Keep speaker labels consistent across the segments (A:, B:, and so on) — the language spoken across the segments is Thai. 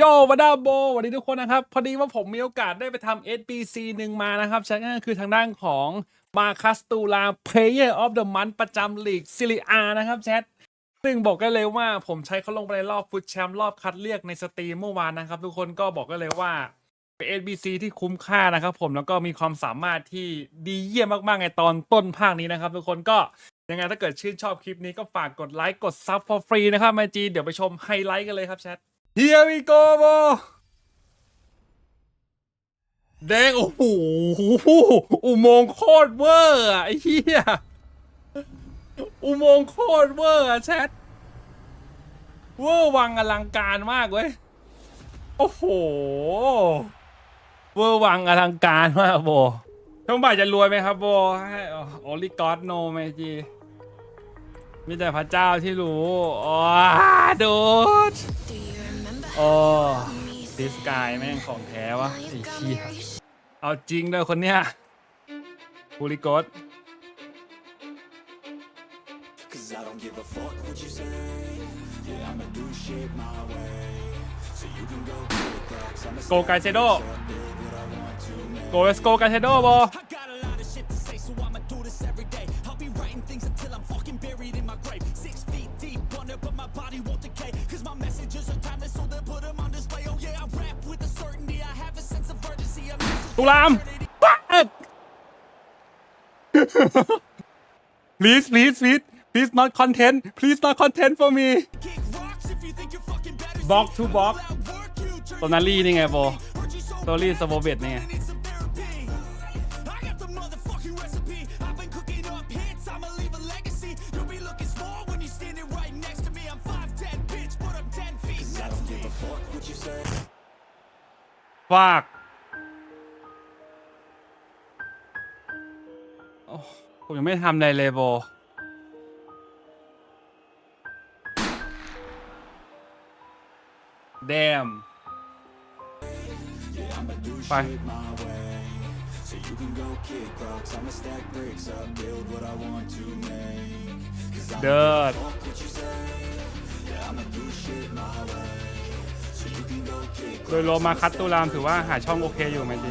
A: โยวันดาโบสวัสดีทุกคนนะครับ พอดีว่าผมมีโอกาสได้ไปทำ SBC หนึ่งมานะครับใช่ก็คือทางด้านของมาคัสตูลา Player of the Month ประจำลีกซิลิอานะครับแชทซึ่งบอกกันเลยว่าผมใช้เขาลงไปในรอบฟุตแชมป์รอบคัดเลือกในสตรีมเมื่อวานนะครับ ทุกคนก็บอกกันเลยว่าเป็น SBC ที่คุ้มค่านะครับ ผมแล้วก็มีความสามารถที่ดีเยี่ยมมากๆในตอนต้นภาคนี้นะครับ ทุกคนก็ยังไงถ้าเกิดชื่นชอบคลิปนี้ก็ฝากกดไลค์กดซับ for free นะครับมาจีเดี๋ยวไปชมไฮไลท์กันเลยครับแชท Here we go โบแดงโอ้โหอุโมงค์โคตรเวอร์อะไอ้เหี้ยอุโมงค์โคตรเวอร์อะแชทเวอร์วังอลังการมากเว้ยโอ้โหเวอร์วังอลังการมากโบช่วงบ่ายจะรวยไหมครับโบโอลิกอดโนไหมจีมีแต่พระเจ้าที่รู้อ๋อดูด โอ้
B: me
A: ดิสกายแม่งของแท้วะ
B: now
A: ไอ้
B: you've got
A: เหี้
B: me
A: ย
B: right
A: เอาจริงเลยคนเนี้ยบูริกอด
C: Cause I don't give a fuck what you say. Yeah, I'ma do shit my way. So you can go kick rocks. I'ma
A: โกไกเซโด
C: build what I want to make.
A: โกเลสโกไกเซโดบอ
C: I got a lot of shit to say, so I'ma do this every day. I'll be writing things until I'm fucking buried in my grave. Six feet deep under, but my body won't decay.
A: ตุลามปัก please please please please not content please not content for me
C: kick rocks if you think you're fucking better.
A: Box
C: See,
A: to
C: all
A: box.
C: that work you turn
A: โตนารี่นี่ไงโบ
C: Heard you so
A: โตรี่สโบเบตนี่ไง
C: need some therapy. I got the motherfucking recipe. I've been cooking up hits. I'ma leave a legacy. You'll be looking small when you're standing right next to me. I'm 5'10, bitch, but I'm 10 feet next to me. I don't give a fuck what you say.
A: ฝาก โอ้ผมยังไม่ทำอะไรเลยโบแดมไป
C: My way. So you can go kick rocks. I'ma stack bricks up, build what I want to make. Cause I
A: เดิด
C: fuck what you say. Yeah, I'ma do shit my way. So you can go kick
A: โดยรวมมาคัดตุลามถือว่าหาช่องโอเคอยู่ไหมจี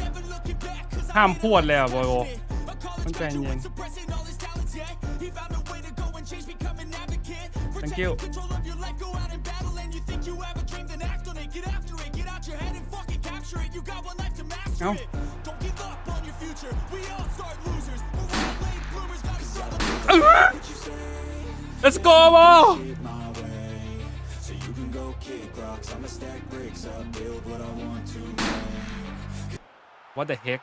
A: ห้ามพูดเลยอะโบโบ
C: a college
A: ใจเย็น
C: graduate suppressing all his talents, yeah. He found a way to go and change, become an advocate.
A: Thank you.
C: Protecting control of your life, go out and battle. And you think you have a dream, then act on it. Get after it, get out your head and fucking capture it. You got one life to master
A: Ow.
C: it. Don't give up on your future. We all start losers. We're all late bloomers, gotta celebrate. What you say,
A: let's go โบ
C: shit my way. So you can go kick rocks. I'ma stack bricks up, build what I want to make.
A: what the heck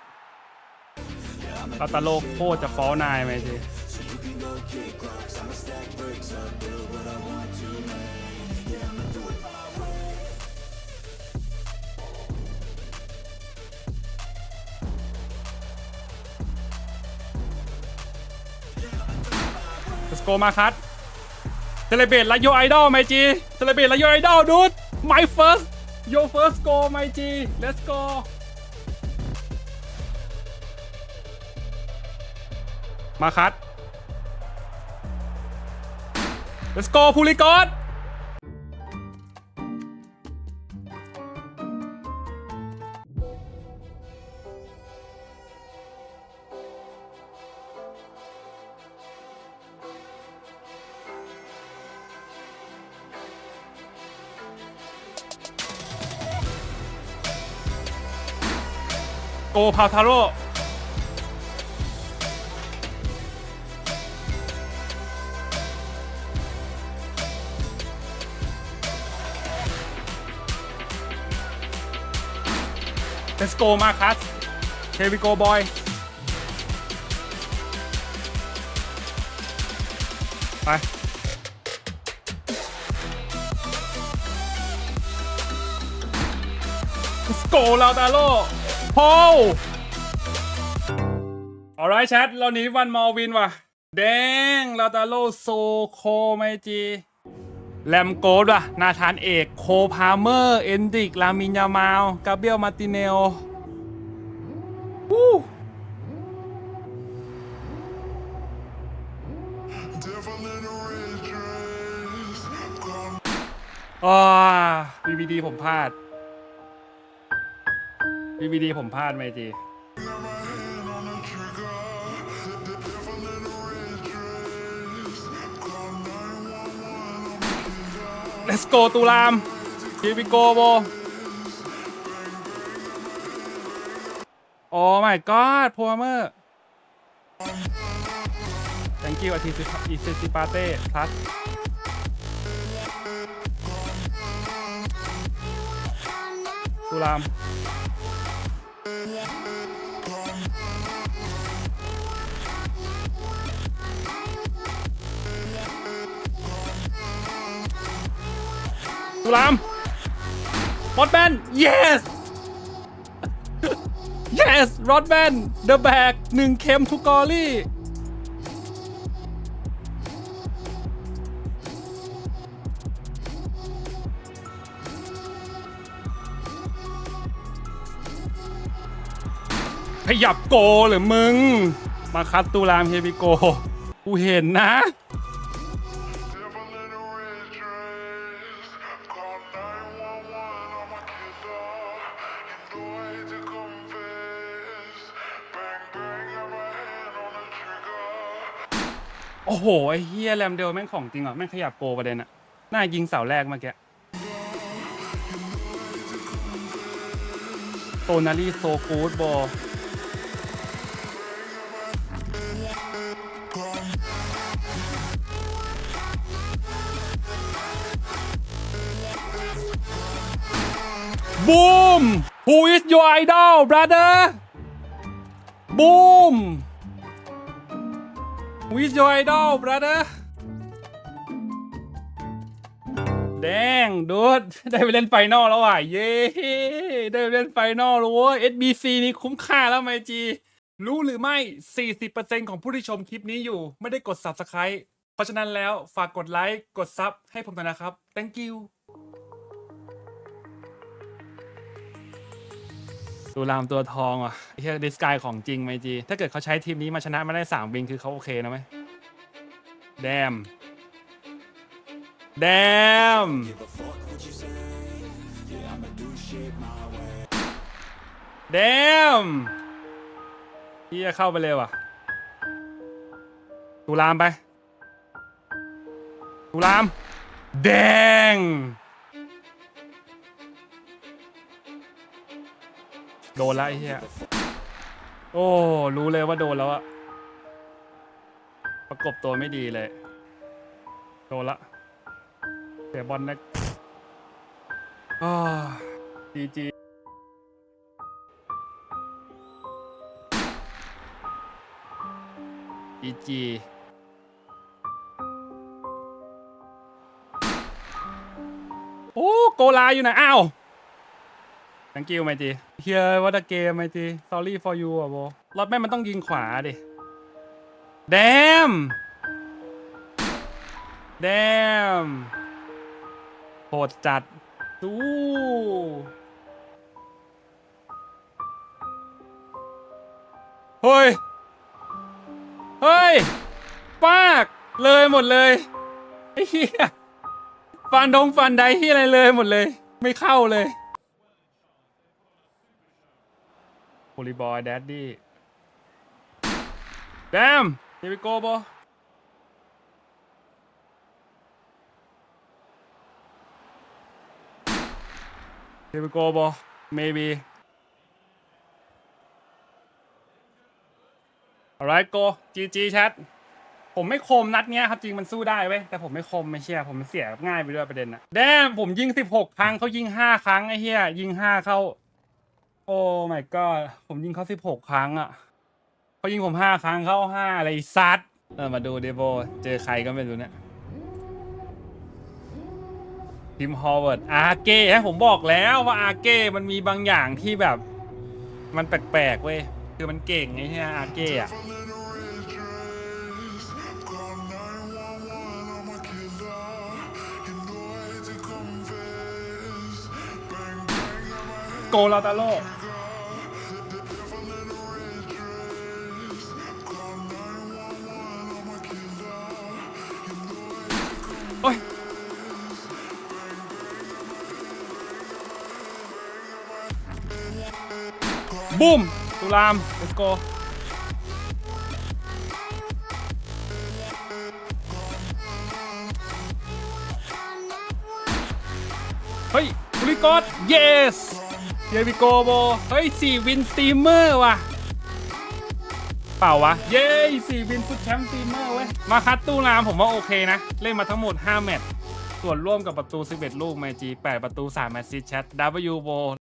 A: เราตะโลกโคตรจะฟ้อนายไหมจี
C: ส
A: โกมาคัสเทเลเบตและโยไอดอลไมจีเทเลเบตและโยไอดอลดูด my first your first go ไมจี let's go มาคัด let's go พูลิกอดโกพาวทาโร่ let's go มาคัส here we go boy ไป let's go ลาวตาโลโพล alright แชทเราหนีวันมอวินว่ะ แดงลาตาโลโซโคไมจี แลมโกดว่ะ นาธานเอก โคพาเมอร์ เอนดิก ลามินยามาวกาเบียล มาติเนลวู้อ่า BBD ผมพลาด BBD ผมพลาดไหมจี Let's go ตูราม Here we go โบ Oh my god พ o เมอร์ Thank you อาทิตย์อีซิซิปาเต้ plus ตูราม ตุลามรอดแบน yes yes รอดแบน the bag หนึ่งเข็มทุกกอรี่ขยับโกหรือมึง มาคัดตุลามเฮบิโก กูเห็นนะ โอ้โห ไอ้เฮียแรมเดลแม่งของจริงอะแม่งขยับโกประเด็นอะน่ายิงเสาแรกเมื่อกี้โตนารีโซกูดบอลบูม Who is your idol brother บูม Who is your idol brother แดงดูดได้ไปเล่นไฟนอลแล้วว่ะ เย้ได้ไปเล่นไฟนอลแล้วเว้ย SBC นี่คุ้มค่าแล้วไหมจี รู้หรือไม่ 40%ของผู้ที่ชมคลิปนี้อยู่ไม่ได้กด Subscribe เพราะฉะนั้นแล้วฝากกดไลค์ กดซับให้ผมหน่อยนะครับ thank you ตัวรามตัวทองอะเฮียดิสกายของจริงไหมจี ถ้าเกิดเขาใช้ทีมนี้มาชนะมาได้สามวินคือเขาโอเคนะไหมแดม แดม แดมเฮียเข้าไปเลยว่ะตูรามไปตูราม แดง โดนละไอ้เหี้ยโอ้ รู้เลยว่าโดนแล้วอะประกบตัวไม่ดีเลย โดนละเสียบอลนะดีจีจีจีโอ้ โกลาอยู่ไหนอ้าว thank you ไมจีเฮียวัตเกมไมจี sorry for you อะโบรถแม่งมันต้องยิงขวาดิแดมแดมโหดจัดดูเฮ้ย เฮ้ย ปากเลยหมดเลยไอ้เหี้ยฟันดงฟันไดเหี้ยอะไรเลยหมดเลย ไม่เข้าเลย โ o ลีบอยแดดดี้แดม here we go bro here we go bro maybe alright go GG chat ผมไม่คมนัดเนี้ยครับจริงมันสู้ได้เว้ยแต่ผมไม่คมไม่เชื่อผมเสียง่ายไปด้วยประเด็นอะแดมผมยิง 16 ครั้งเขายิง 5 ครั้งไอ้เหี้ยยิง 5 เข้า โอ้ my god ผมยิงเขาสิบหกครั้งอะเขายิงผมห้าครั้งเข้าห้าอะไรซัดเออมาดูเดโบเจอใครก็ไม่รู้เนี่ยทีมฮอร์เวิร์ดอาร์เก้ฮะผมบอกแล้วว่าอาร์เก้มันมีบางอย่างที่แบบ มันแปลกๆเว้ยคือมันเก่งไงใช่ไหมอาร์เก้อะโกลาตาโล บูมตุลาม let's go เฮ้ยบริกอด yes เยวิโกโบ เฮ้ยสี่วินสตีมเมอร์ว่ะ เปล่าวะ เย้สี่วินฟุตแชมป์สตีมเมอร์เว้ย มาคัดตู้รามผมว่าโอเคนะ เล่นมาทั้งหมด 5 แมตช์ส่วนร่วมกับประตู 11 ลูกแมจี 8 ประตู 3 แมตช์ซีแชท W โบ